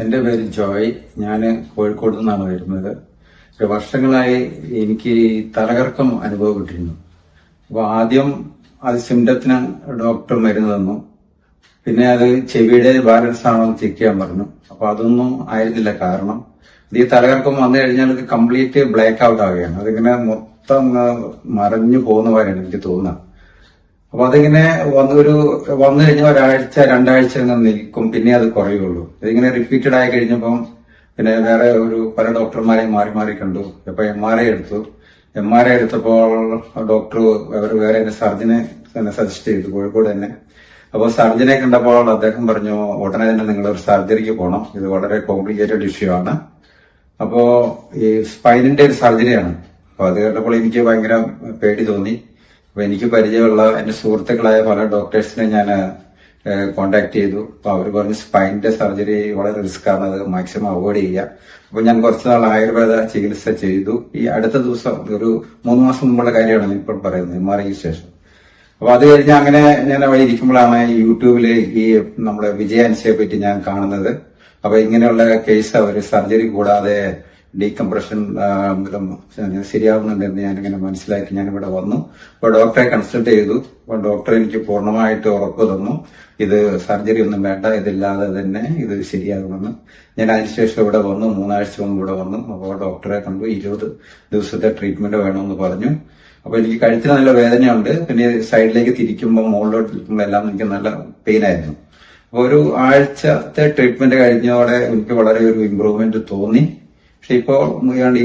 എന്റെ പേര് ജോയ്. ഞാൻ കോഴിക്കോട് നിന്നാണ് വരുന്നത്. വർഷങ്ങളായി എനിക്ക് തലകറക്കം അനുഭവപ്പെട്ടിരുന്നു. അപ്പോൾ ആദ്യം അത് സിംറ്റത്തിന് ഡോക്ടർ മരുന്ന് തന്നു. പിന്നെ അത് ചെവിയുടെ ബാലൻസ് ആണോ എന്ന് ചെക്ക് ചെയ്യാൻ പറഞ്ഞു. അപ്പൊ അതൊന്നും ആയിരുന്നില്ല കാരണം. ഈ തലകറക്കം വന്നു കഴിഞ്ഞാൽ ഇത് കംപ്ലീറ്റ് ബ്ലാക്ക് ഔട്ട് ആവുകയാണ്. അതിങ്ങനെ മൊത്തം മറഞ്ഞു പോകുന്ന പോലെയാണ് എനിക്ക് തോന്നുന്നത്. അപ്പൊ അതിങ്ങനെ വന്നൊരു വന്നു കഴിഞ്ഞാൽ ഒരാഴ്ച രണ്ടാഴ്ച നിൽക്കും. പിന്നെ അത് കുറയുള്ളൂ. ഇതിങ്ങനെ റിപ്പീറ്റഡ് ആയി കഴിഞ്ഞപ്പം പിന്നെ വേറെ ഒരു പല ഡോക്ടർമാരെയും മാറി മാറി കണ്ടു. ഇപ്പൊ എം ആർ ഐ എടുത്തു. എം ആർ ഐ എടുത്തപ്പോൾ ഡോക്ടർ വേറെ സർജനെ തന്നെ സജസ്റ്റ് ചെയ്തു കോഴിക്കോട് തന്നെ. അപ്പോൾ സർജനെ കണ്ടപ്പോൾ അദ്ദേഹം പറഞ്ഞു ഉടനെ തന്നെ നിങ്ങൾ ഒരു സർജറിക്ക് പോകണം ഇത് വളരെ കോംപ്ലിക്കേറ്റഡ് ഇഷ്യൂ ആണ്. അപ്പോ ഈ സ്പൈനിന്റെ ഒരു സർജറിയാണ് അപ്പൊ അത് കേട്ടപ്പോൾ എനിക്ക് ഭയങ്കര പേടി തോന്നി. അപ്പൊ എനിക്ക് പരിചയമുള്ള എന്റെ സുഹൃത്തുക്കളായ പല ഡോക്ടേഴ്സിനെ ഞാൻ കോണ്ടാക്ട് ചെയ്തു. അപ്പൊ അവർ പറഞ്ഞു സ്പൈനിന്റെ സർജറി വളരെ റിസ്ക് ആണ്. അത് മാക്സിമം അവോയ്ഡ് ചെയ്യുക അപ്പൊ ഞാൻ കുറച്ച് നാൾ ആയുർവേദ ചികിത്സ ചെയ്തു. ഈ അടുത്ത ദിവസം ഒരു മൂന്ന് മാസം മുമ്പുള്ള കാര്യമാണ് ഇപ്പോൾ പറയുന്നത് ഐക്ക് ശേഷം. അപ്പൊ അത് കഴിഞ്ഞ് അങ്ങനെ ഞാൻ അവിടെ ഇരിക്കുമ്പോഴാണ് യൂട്യൂബിൽ ഈ നമ്മുടെ വിജയാൻസിയെ പറ്റി ഞാൻ കാണുന്നത്. അപ്പൊ ഇങ്ങനെയുള്ള കേസ് അവർ സർജറി കൂടാതെ ഡീകംപ്രഷൻ മൂലം ശരിയാവുന്നുണ്ടെന്ന് ഞാനിങ്ങനെ മനസ്സിലാക്കി ഇവിടെ വന്നു. അപ്പോൾ ഡോക്ടറെ കൺസൾട്ട് ചെയ്തു. അപ്പോൾ ഡോക്ടർ എനിക്ക് പൂർണമായിട്ട് ഉറപ്പ് തന്നു. ഇത് സർജറി ഒന്നും വേണ്ട ഇതില്ലാതെ തന്നെ ഇത് ശരിയാകുമെന്ന്. ഞാൻ അതിനുശേഷം ഇവിടെ വന്നു മൂന്നാഴ്ച മുമ്പ് ഇവിടെ വന്നു. അപ്പോൾ ഡോക്ടറെ കണ്ടു. ഇരുപത് ദിവസത്തെ ട്രീറ്റ്മെന്റ് വേണമെന്ന് പറഞ്ഞു. അപ്പോൾ എനിക്ക് കഴുത്തിന് നല്ല വേദനയുണ്ട്. പിന്നെ സൈഡിലേക്ക് തിരിക്കുമ്പോൾ മുകളിലോട്ട് തിരിക്കുമ്പോൾ എല്ലാം എനിക്ക് നല്ല പെയിൻ ആയിരുന്നു. ഒരു ആഴ്ചത്തെ ട്രീറ്റ്മെന്റ് കഴിഞ്ഞതോടെ എനിക്ക് വളരെ ഒരു ഇമ്പ്രൂവ്മെന്റ് തോന്നി. പക്ഷെ ഇപ്പോൾ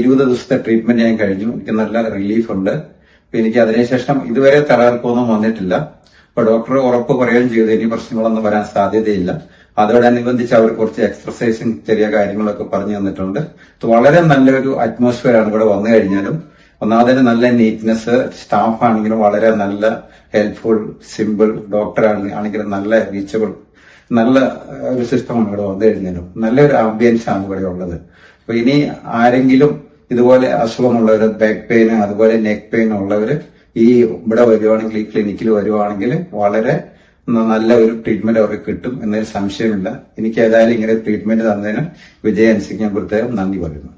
ഇരുപത് ദിവസത്തെ ട്രീറ്റ്മെന്റ് ഞാൻ കഴിഞ്ഞു. നല്ല റിലീഫ് ഉണ്ട്. അപ്പൊ എനിക്ക് അതിനുശേഷം ഇതുവരെ തലകർക്കമൊന്നും വന്നിട്ടില്ല. അപ്പൊ ഡോക്ടർ ഉറപ്പ് പറയുകയും ചെയ്തു. ഇനി പ്രശ്നങ്ങളൊന്നും വരാൻ സാധ്യതയില്ല. അതോടനുബന്ധിച്ച് അവർ കുറച്ച് എക്സർസൈസും ചെറിയ കാര്യങ്ങളൊക്കെ പറഞ്ഞു തന്നിട്ടുണ്ട്. വളരെ നല്ലൊരു അറ്റ്മോസ്ഫിയർ ആണ് ഇവിടെ വന്നു കഴിഞ്ഞാലും. ഒന്നാമതിന് നല്ല നീറ്റ്നെസ് സ്റ്റാഫ് ആണെങ്കിലും വളരെ നല്ല ഹെൽപ്ഫുൾ സിമ്പിൾ ഡോക്ടർ ആണെങ്കിലും നല്ല റീച്ചബിൾ നല്ല ഒരു സിസ്റ്റമാണ് ഇവിടെ വന്നു കഴിഞ്ഞാലും. നല്ലൊരു ആംബിയൻസ് ആണ് ഇവിടെ ഉള്ളത്. അപ്പൊ ഇനി ആരെങ്കിലും ഇതുപോലെ അസുഖമുള്ളവർ ബാക്ക് പെയിൻ അതുപോലെ നെക്ക് പെയിൻ ഉള്ളവർ ഈ ഇവിടെ വരുവാണെങ്കിൽ ഈ ക്ലിനിക്കിൽ വരുവാണെങ്കിൽ വളരെ നല്ല ഒരു ട്രീറ്റ്മെന്റ് അവർക്ക് കിട്ടും എന്നൊരു സംശയമില്ല. എനിക്ക് ഏതായാലും ഇങ്ങനെ ട്രീറ്റ്മെന്റ് തന്നതിന് വിജയ ഞാൻ പ്രത്യേകം നന്ദി പറയുന്നു.